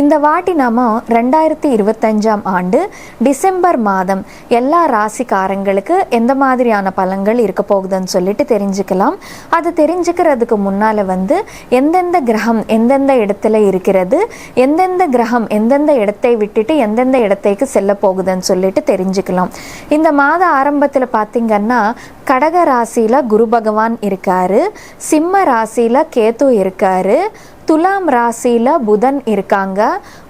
இந்த வாட்டி நாம ரெண்டாயிரத்தி இருபத்தஞ்சாம் ஆண்டு டிசம்பர் மாதம் எல்லா ராசிக்காரங்களுக்கு எந்த மாதிரியான பலன்கள் இருக்க போகுதுன்னு சொல்லிட்டு தெரிஞ்சுக்கலாம். அது தெரிஞ்சுக்கிறதுக்கு முன்னால் வந்து எந்தெந்த கிரகம் எந்தெந்த இடத்துல இருக்கிறது எந்தெந்த கிரகம் எந்தெந்த இடத்தை விட்டுட்டு எந்தெந்த இடத்தைக்கு செல்ல போகுதுன்னு சொல்லிட்டு தெரிஞ்சுக்கலாம். இந்த மாத ஆரம்பத்தில் பார்த்தீங்கன்னா கடக ராசியில குரு பகவான் இருக்காரு சிம்ம ராசியில் கேத்து இருக்காரு துலாம் ராசியில் புதன் இருக்காங்க.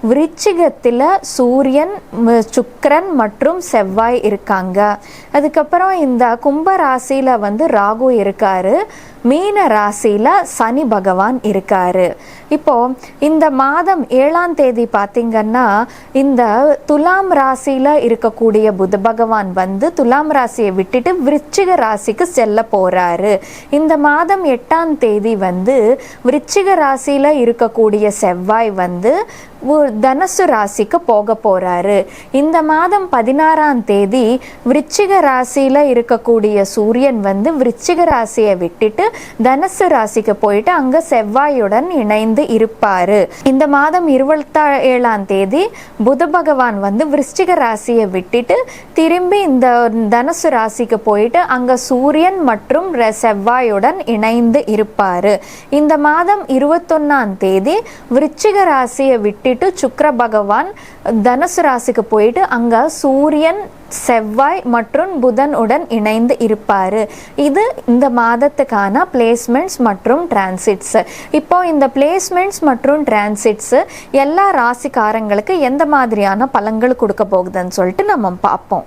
விருச்சிகத்தில் சூரியன் சுக்கரன் மற்றும் செவ்வாய் இருக்காங்க. அதுக்கப்புறம் இந்த கும்ப ராசியில் வந்து ராகு இருக்காரு. மீன ராசியில் சனி பகவான் இருக்காரு. இப்போ இந்த மாதம் ஏழாம் தேதி பார்த்தீங்கன்னா இந்த துலாம் ராசியில் இருக்கக்கூடிய புத பகவான் வந்து துலாம் ராசியை விட்டுட்டு விருச்சிக ராசிக்கு செல்ல போகிறாரு இந்த மாதம் எட்டாம் தேதி வந்து விருச்சிக ராசியில் இருக்கக்கூடிய செவ்வாய் வந்து தனுசு ராசிக்கு போக போறாரு. இந்த மாதம் பதினாறாம் தேதி விருச்சிக ராசியில இருக்கக்கூடிய சூரியன் வந்து விருச்சிக ராசியை விட்டுட்டு தனுசு ராசிக்கு போயிட்டு அங்க செவ்வாயுடன் இணைந்து இருப்பாரு. இந்த மாதம் இருபத்தா ஏழாம் தேதி புத பகவான் வந்து விருச்சிக ராசியை விட்டுட்டு திரும்பி இந்த தனுசு ராசிக்கு போயிட்டு அங்க சூரியன் மற்றும் செவ்வாயுடன் இணைந்து இருப்பாரு. இந்த மாதம் இருபத்தொன்னாம் தேதி விருச்சிக ராசியை விட்டு விட்டுட்டு சுக்கிர பகவான் தனுசு ராசிக்கு போயிட்டு அங்க சூரியன் செவ்வாய் மற்றும் புதன் உடன் இணைந்து இருப்பார். இது இந்த மாதத்துக்கான பிளேஸ்மெண்ட்ஸ் மற்றும் டிரான்சிட்ஸ் இப்போ இந்த பிளேஸ்மெண்ட்ஸ் மற்றும் டிரான்சிட்ஸ் எல்லா ராசிக்காரங்களுக்கு எந்த மாதிரியான பலன்கள் கொடுக்க போகுதுன்னு சொல்லிட்டு நம்ம பார்ப்போம்.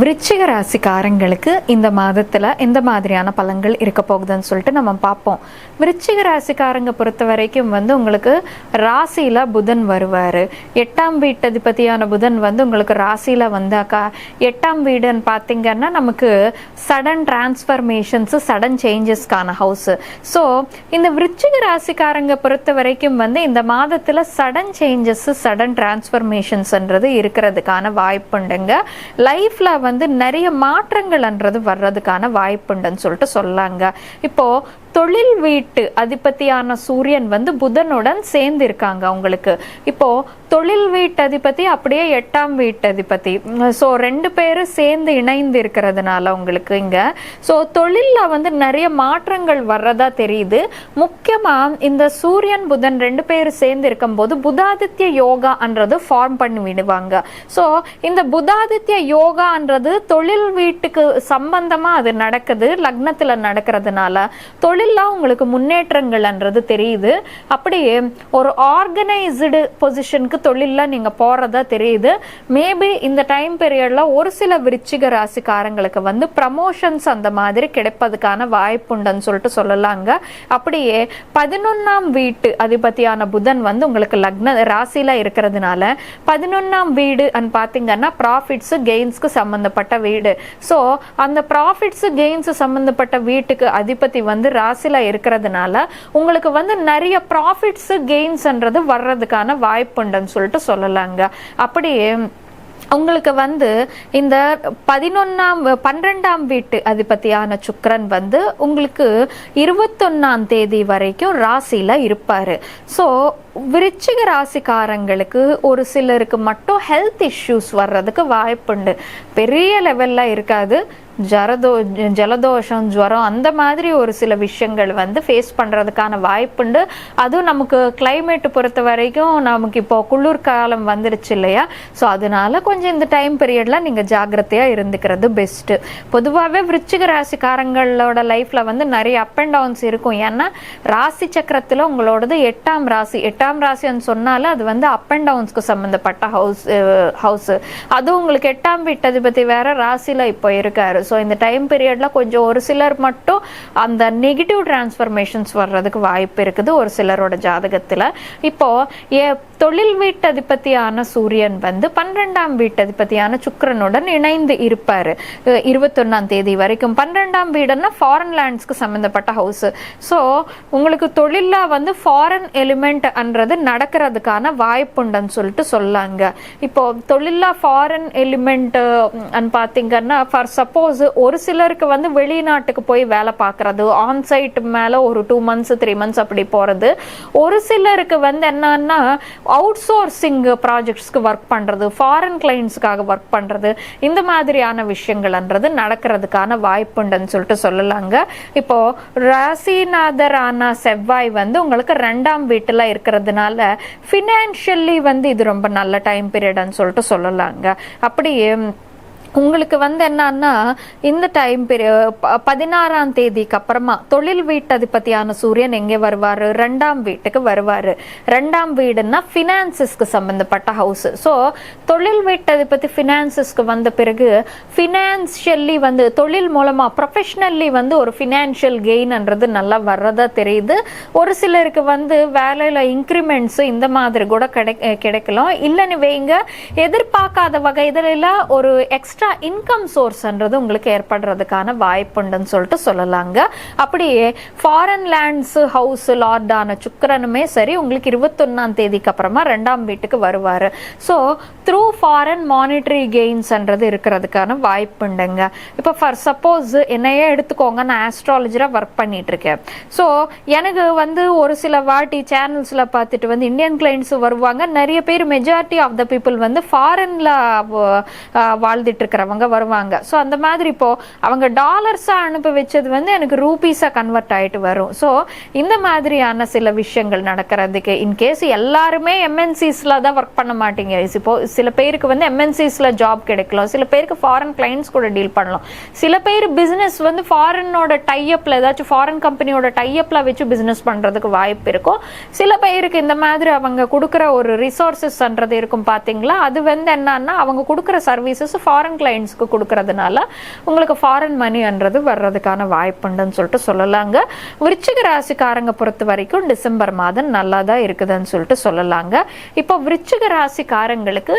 விருச்சிக ராசிக்காரங்களுக்கு இந்த மாதத்தில் எந்த மாதிரியான பலன்கள் இருக்க போகுதுன்னு சொல்லிட்டு நம்ம பார்ப்போம். விருச்சிக ராசிக்காரங்க பொறுத்த வரைக்கும் வந்து உங்களுக்கு ராசியில் புதன் வருவார். எட்டாம் வீட்டதிபதியான புதன் வந்து உங்களுக்கு ராசியில் வந்தாக்கா எட்டாம் வீடுன்னு பார்த்தீங்கன்னா நமக்கு சடன் டிரான்ஸ்ஃபர்மேஷன்ஸு சடன் சேஞ்சஸ்க்கான ஹவுஸு ஸோ இந்த விருச்சிக ராசிக்காரங்க பொறுத்த வரைக்கும் வந்து இந்த மாதத்தில் சடன் சேஞ்சஸ்ஸு சடன் டிரான்ஸ்ஃபர்மேஷன்ஸ்ன்றது இருக்கிறதுக்கான வாய்ப்புண்டுங்க. லைஃப்பில் வந்து நிறைய மாற்றங்கள்ன்றது வர்றதுக்கான வாய்ப்புண்டுன்னு சொல்லிட்டு சொல்லாங்க. இப்போ தொழில் வீட்டு அதிபதியான சூரியன் வந்து புதனுடன் சேர்ந்து இருக்காங்க அவங்களுக்கு. இப்போ தொழில் வீட்டதிபதி அப்படியே எட்டாம் வீட்டதிபதி. ஸோ ரெண்டு பேரும் சேர்ந்து இணைந்து இருக்கிறதுனால உங்களுக்கு இங்கே. ஸோ தொழிலில் வந்து நிறைய மாற்றங்கள் வர்றதா தெரியுது. முக்கியமாக இந்த சூரியன் புதன் ரெண்டு பேரும் சேர்ந்து இருக்கும்போது புதாதித்ய யோகான்றது ஃபார்ம் பண்ணி விடுவாங்க. ஸோ இந்த புதாதித்ய யோகான்றது தொழில் வீட்டுக்கு சம்பந்தமாக அது நடக்குது லக்னத்தில் நடக்கிறதுனால. தொழிலில் உங்களுக்கு முன்னேற்றங்கள்ன்றது தெரியுது. அப்படியே ஒரு ஆர்கனைஸ்டு பொசிஷனுக்கு தொழிலில் நீங்க போறதா தெரியுது. மேபி இந்த டைம் பீரியடில் ஒரு சில விருச்சிக ராசிக்காரங்களுக்கு வந்து ப்ரமோஷன்ஸ் அந்த மாதிரி கிடைப்பதுக்கான வாய்ப்புண்டுன்னு சொல்லிட்டு சொல்லலாங்க. அப்படியே பதினொன்றாம் வீட்டு அதிபதியான புதன் வந்து உங்களுக்கு லக்ன ராசியில இருக்கிறதுனால பதினொன்றாம் வீடு அண்ட் பார்த்தீங்கன்னா ப்ராஃபிட்ஸு கெயின்ஸ்க்கு சம்மந்தப்பட்ட வீடு. ஸோ அந்த ப்ராஃபிட்ஸு கெயின்ஸ் சம்மந்தப்பட்ட வீட்டுக்கு அதிபதி வந்து ராசியில இருக்கிறதுனால உங்களுக்கு வந்து நிறைய ப்ராஃபிட்ஸு கெயின்ஸ்ன்றது வர்றதுக்கான வாய்ப்புண்டுன்னு சொல்லிட்டு சொல்லலாங்க. அப்படியே உங்களுக்கு வந்து இந்த பதினொன்னாம் பன்னிரெண்டாம் வீட்டு அதிபதியான சுக்கரன் வந்து உங்களுக்கு இருபத்தொன்னாம் தேதி வரைக்கும் ராசியில் இருப்பாரு. ஸோ விருச்சிக ராசிக்காரங்களுக்கு ஒரு சிலருக்கு மட்டும் ஹெல்த் இஷ்யூஸ் வர்றதுக்கு வாய்ப்புண்டு. பெரிய லெவலில் இருக்காது. ஜரதோ ஜலதோஷம் ஜுரம் அந்த மாதிரி ஒரு சில விஷயங்கள் வந்து ஃபேஸ் பண்ணுறதுக்கான வாய்ப்புண்டு. அதுவும் நமக்கு கிளைமேட் பொறுத்த வரைக்கும் நமக்கு இப்போ குளிர்காலம் வந்துருச்சு இல்லையா? ஸோ அதனால கொஞ்சம் இந்த டைம் பீரியட்ல நீங்கள் ஜாக்கிரதையாக இருந்துக்கிறது பெஸ்ட்டு பொதுவாகவே விருச்சிக ராசிக்காரங்களோட லைஃப்பில் வந்து நிறைய அப் அண்ட் டவுன்ஸ் இருக்கும். ஏன்னா ராசி சக்கரத்தில் உங்களோடது எட்டாம் ராசி. எட்டாம் ராசின்னு சொன்னாலே அது வந்து அப் அண்ட் டவுன்ஸ்க்கு சம்மந்தப்பட்ட ஹவுஸ் ஹவுஸ் அதுவும் உங்களுக்கு எட்டாம் வீட்டதிபதி வேற ராசியில் இப்போ இருக்காரு. ஸோ இந்த டைம் பீரியடில் கொஞ்சம் ஒரு சிலர் மட்டும் அந்த நெகட்டிவ் டிரான்ஸ்ஃபர்மேஷன்ஸ் வர்றதுக்கு வாய்ப்பு இருக்குது ஒரு சிலரோட ஜாதகத்தில். இப்போ ஏ தொழில் வீட்டதிபதியான சூரியன் வந்து பன்னிரெண்டாம் வீட்டதிபதியான சுக்கரனுடன் இணைந்து இருப்பார். இருபத்தொன்னாம் தேதி வரைக்கும். பன்னிரெண்டாம் வீடுன்னா ஃபாரின் லேண்ட்ஸ்க்கு சம்மந்தப்பட்ட ஹவுஸ் ஸோ உங்களுக்கு தொழிலில் வந்து ஃபாரின் எலிமெண்ட்ன்றது நடக்கிறதுக்கான வாய்ப்புண்டுன்னு சொல்லிட்டு சொல்லாங்க. இப்போ தொழிலில் ஃபாரின் எலிமெண்ட் பார்த்தீங்கன்னா ஃபார் சப்போஸ் ஒரு சிலருக்கு வந்து வெளிநாட்டுக்கு போய் வேலை பார்க்குறது ஆன் சைட் மேலே ஒரு டூ மந்த்ஸ் த்ரீ மந்த்ஸ் அப்படி போகிறது ஒரு சிலருக்கு வந்து என்னன்னா அவுட் சோர்சிங் ப்ராஜெக்ட்ஸ்க்கு ஒர்க் பண்ணுறது ஃபாரின் கிளைண்ட்ஸுக்காக ஒர்க் பண்ணுறது இந்த மாதிரியான விஷயங்கள்ன்றது நடக்கிறதுக்கான வாய்ப்புண்டுன்னு சொல்லிட்டு சொல்லலாங்க. இப்போது ராசிநாதரான செவ்வாய் வந்து உங்களுக்கு ரெண்டாம் வீட்டில் இருக்கிறதுனால ஃபினான்ஷியலி வந்து இது ரொம்ப நல்ல டைம் பீரியட்னு சொல்லிட்டு சொல்லலாங்க. அப்படியே உங்களுக்கு வந்து என்னன்னா இந்த டைம் பதினாறாம் தேதிக்கு அப்புறமா தொழில் வீட்டதிபதியான சூரியன் எங்கே வருவார்? ரெண்டாம் வீட்டுக்கு வருவார். ரெண்டாம் வீடுன்னா ஃபினான்சஸ்க்கு சம்மந்தப்பட்ட ஹவுஸ் ஸோ தொழில் வீட்டதிபதி ஃபினான்சஸ்க்கு வந்த பிறகு ஃபினான்ஷியல்லி வந்து தொழில் மூலமாக ப்ரொஃபஷ்னல்லி வந்து ஒரு ஃபினான்ஷியல் கெயின்ன்றது நல்லா வர்றதா தெரியுது. ஒரு சிலருக்கு வந்து வேலையில் இன்க்ரிமெண்ட்ஸ் இந்த மாதிரி கூட கிடை கிடைக்கலாம். இல்லைன்னு வைங்க எதிர்பார்க்காத வகை இதில் ஒரு எக்ஸ்ட்ரா எக்ஸ்ட்ரா இன்கம் சோர்ஸ்ன்றது உங்களுக்கு ஏற்படுறதுக்கான வாய்ப்புண்டுன்னு சொல்லிட்டு சொல்லலாங்க. அப்படியே ஃபாரின் லேண்ட்ஸ் ஹவுஸ் லார்டான சுக்கரனுமே சரி உங்களுக்கு இருபத்தொன்னாம் தேதிக்கு அப்புறமா ரெண்டாம் வீட்டுக்கு வருவார். ஸோ த்ரூ ஃபாரின் மானிட்டரி கெயின்ஸ்ன்றது இருக்கிறதுக்கான வாய்ப்புண்டுங்க. இப்போ ஃபார் சப்போஸ் என்னையே எடுத்துக்கோங்க நான் ஆஸ்ட்ராலஜராக ஒர்க் பண்ணிட்டு இருக்கேன் ஸோ எனக்கு வந்து ஒரு சில வாட்டி சேனல்ஸில் பார்த்துட்டு வந்து இந்தியன் கிளைண்ட்ஸ் வருவாங்க. நிறைய பேர் மெஜாரிட்டி ஆஃப் த பீப்புள் வந்து ஃபாரினில் வாழ்ந்துட்டு இருக்கிறவங்க வருவாங்க. ஸோ அந்த மாதிரி இப்போ அவங்க டாலர்ஸாக அனுப்பி வச்சது வந்து எனக்கு ரூபீஸாக கன்வெர்ட் ஆகிட்டு வரும். ஸோ இந்த மாதிரியான சில விஷயங்கள் நடக்கிறதுக்கு இன்கேஸ் எல்லாருமே எம்என்சிஸில் தான் ஒர்க் பண்ண மாட்டீங்க. இப்போ சில பேருக்கு வந்து எம்என்சிஸில் ஜாப் கிடைக்கலாம். சில பேருக்கு ஃபாரின் கிளைண்ட்ஸ் கூட டீல் பண்ணலாம். சில பேர் பிஸ்னஸ் வந்து ஃபாரினோட டைஅப்பில் ஏதாச்சும் ஃபாரின் கம்பெனியோட டைஅப்பில் வச்சு பிஸ்னஸ் பண்ணுறதுக்கு வாய்ப்பு இருக்கும். சில பேருக்கு இந்த மாதிரி அவங்க கொடுக்குற ஒரு ரிசோர்ஸஸ்ன்றது இருக்கும். பார்த்தீங்களா அது வந்து என்னன்னா அவங்க கொடுக்குற சர்வீசஸ் ஃபாரின் கிளைண்ட்ஸ்க்கு கொடுக்கறதுனால உங்களுக்கு ஃபாரின் மணின்றது வர்றதுக்கான வாய்ப்புண்டுன்னு சொல்லிட்டு சொல்லலாங்க. விருச்சிக ராசிக்காரங்க பொறுத்த வரைக்கும் டிசம்பர் மாதம் நல்லா தான் இருக்குதுன்னு சொல்லிட்டு சொல்லலாங்க. இப்போ விருச்சிக ராசிக்காரங்களுக்கு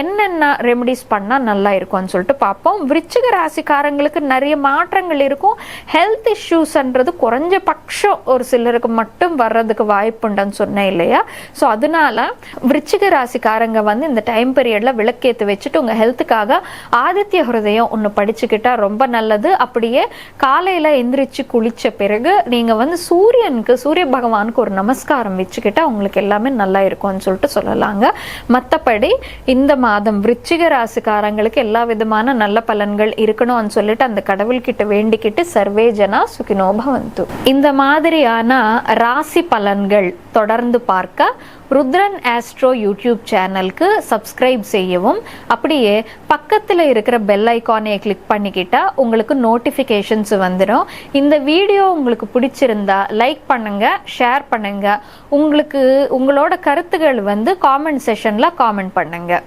என்னென்ன ரெமடிஸ் பண்ணால் நல்லா இருக்கும்னு சொல்லிட்டு பார்ப்போம். விருச்சிக ராசிக்காரங்களுக்கு நிறைய மாற்றங்கள் இருக்கும். ஹெல்த் இஷ்யூஸ்ன்றது குறைஞ்ச பட்சம் ஒரு சிலருக்கு மட்டும் வர்றதுக்கு வாய்ப்புண்டுன்னு சொன்னேன் இல்லையா? ஸோ அதனால விருச்சிக ராசிக்காரங்க வந்து இந்த டைம் பீரியடில் விளக்கேற்று வச்சுட்டு உங்கள் ஹெல்த்துக்காக ஆதித்ய ஹிருதயம் ஒன்று படிச்சுக்கிட்டா ரொம்ப நல்லது. அப்படியே காலையில் எந்திரிச்சு குளித்த பிறகு நீங்கள் வந்து சூரியனுக்கு சூரிய பகவானுக்கு ஒரு நமஸ்காரம் வச்சுக்கிட்டா உங்களுக்கு எல்லாமே நல்லா இருக்கும்னு சொல்லிட்டு சொல்லலாங்க. மற்றபடி இந்த மாதம் விருச்சிக ராசிக்காரங்களுக்கு எல்லா விதமான நல்ல பலன்கள் இருக்கணும்னு சொல்லிட்டு அந்த கடவுள்கிட்ட வேண்டிக்கிட்டு சர்வேஜனா சுகினோபவந்து இந்த மாதிரியான ராசி பலன்கள் தொடர்ந்து பார்க்க ருத்ரன் ஆஸ்ட்ரோ யூடியூப் சேனலுக்கு சப்ஸ்கிரைப் செய்யவும் அப்படியே பக்கத்தில் இருக்கிற பெல் ஐக்கானை கிளிக் பண்ணிக்கிட்டா உங்களுக்கு நோட்டிஃபிகேஷன்ஸ் வந்துடும் இந்த வீடியோ உங்களுக்கு பிடிச்சிருந்தா லைக் பண்ணுங்கள் ஷேர் பண்ணுங்கள் உங்களுக்கு உங்களோட கருத்துக்கள் வந்து காமெண்ட் செஷனில் காமெண்ட் பண்ணுங்கள்